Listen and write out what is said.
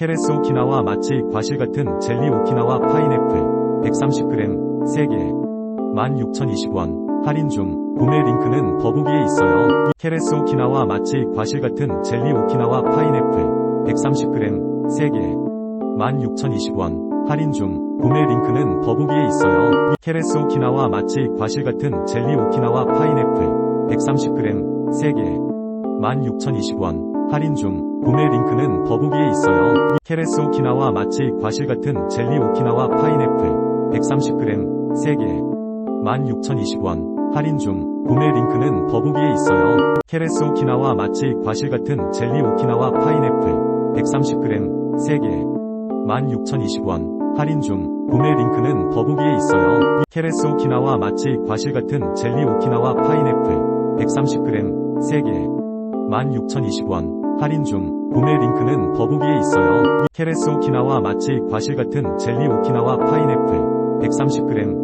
케레스 오키나와 마치 과실 같은 젤리 오키나와 파인애플 130g 3개 16,020원 할인 중 구매 링크는 더보기에 있어요. 케레스 오키나와 마치 과실 같은 젤리 오키나와 파인애플 130g 3개 16,020원 할인 중 구매 링크는 더보기에 있어요. 케레스 오키나와 마치 과실 같은 젤리 오키나와 파인애플 130g 3개 16,020원 할인 중 구매 링크는 더보기에 있어요. 케레스 오키나와 마치 과실 같은 젤리 오키나와 파인애플 130g 3개 16,020원 할인 중 구매 링크는 더보기에 있어요. 케레스 오키나와 마치 과실 같은 젤리 오키나와 파인애플 130g 3개 16,020원 할인 중 구매 링크는 더보기에 있어요. 케레스 오키나와 마치 과실 같은 젤리 오키나와 파인애플 130g 3개 16,020원 할인 중 구매 링크는 더보기에 있어요. 케레스 오키나와 마치 과실 같은 젤리 오키나와 파인애플 130g